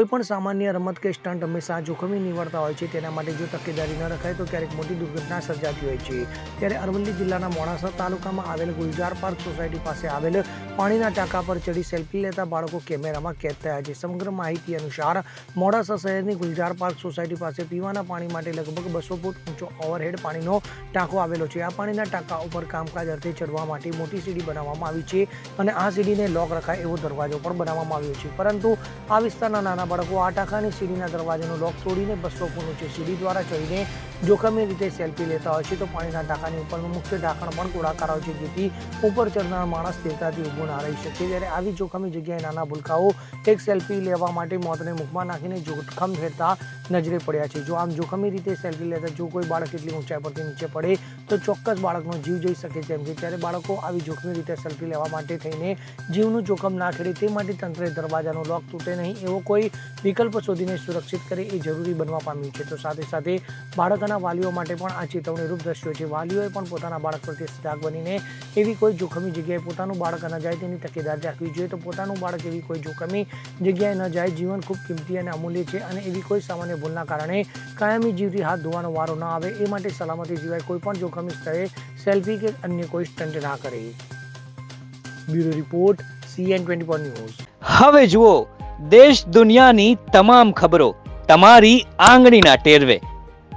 કોઈ પણ સામાન્ય રમત કે સ્ટન્ટ હંમેશા જોખમી નીવડતા હોય છે, તેના માટે જો તકેદારી ન રખાય તો ક્યારેક મોટી દુર્ઘટના સર્જાતી હોય છે. ત્યારે અરવલ્લી જિલ્લાના મોડાસા તાલુકામાં આવેલ ગુલજાર પાર્ક સોસાયટી પાસે આવેલ પાણીના ટાંકા પર ચડી સેલ્ફી લેતા બાળકો કેમેરામાં કેદ થયા છે. સમગ્ર માહિતી અનુસાર, મોડાસા શહેરની ગુલજાર પાર્ક સોસાયટી પાસે પીવાના પાણી માટે લગભગ બસો ફૂટ ઊંચો ઓવરહેડ પાણીનો ટાંકો આવેલો છે. આ પાણીના ટાંકા ઉપર કામકાજ અર્થે ચડવા માટે મોટી સીડી બનાવવામાં આવી છે અને આ સીડીને લોક રખાય એવો દરવાજો પણ બનાવવામાં આવ્યો છે. પરંતુ આ વિસ્તારના નાના બાળકો આ ટાંકાની સીડીના દરવાજાનો લોક તોડીને બસો ફૂટ ઊંચી સીડી દ્વારા ચડીને જોખમી રીતે સેલ્ફી લેતા હોય છે તો પાણીના ટાંકાની ઉપરનું મુખ્ય ઢાંકણ પણ ગોળાકાર હોય છે, જેથી ઉપર ચડનાર માણસ સ્થિરતાથી ઊભો ના રહી શકે. ત્યારે આવી જોખમી જગ્યાએ નાના ભૂલકાઓ એક સેલ્ફી લેવા માટે મોતને મુખમાં નાખીને જોખમ ફેરતા નજરે પડ્યા છે. જો આમ જોખમી રીતે સેલ્ફી લેતા જો કોઈ બાળક એટલી ઊંચાઈ પરથી નીચે પડે તો ચોક્કસ બાળકનો જીવ જઈ શકે તેમ છે. ત્યારે બાળકો આવી જોખમી રીતે સેલ્ફી લેવા માટે થઈને જીવનું જોખમ ના ખેડે તે માટે તંત્રે દરવાજાનો લોક તૂટે નહીં એવો કોઈ વિકલ્પ શોધીને સુરક્ષિત કરે એ જરૂરી બનવા પામ્યું છે. તો સાથે સાથે બાળકોના વાલીઓ માટે પણ આ ચેતવણીરૂપ દ્રશ્યો છે. વાલીઓએ પણ પોતાના બાળક પ્રત્યે સજાગ બનીને એવી કોઈ જોખમી જગ્યાએ પોતાનું બાળક ન જાય તેની તકેદારી રાખવી જોઈએ. તો પોતાનું બાળક એવી કોઈ જોખમી જગ્યાએ ન જાય. જીવન ખૂબ કિંમતી અને અમૂલ્ય છે અને એવી કોઈ સામાન્ય ભૂલના કારણે કાયમી જીવથી હાથ ધોવાનો વારો ન આવે. એ માટે સલામતી સિવાય કોઈ પણ જોખમી સ્થળે સેલ્ફી કે અન્ય કોઈ સ્ટન્ટ ના કરે. Bureau report, CN twenty news. હવે જુઓ, દેશ દુનિયાની તમામ ખબરો તમારી આંગળીના ટેરવે.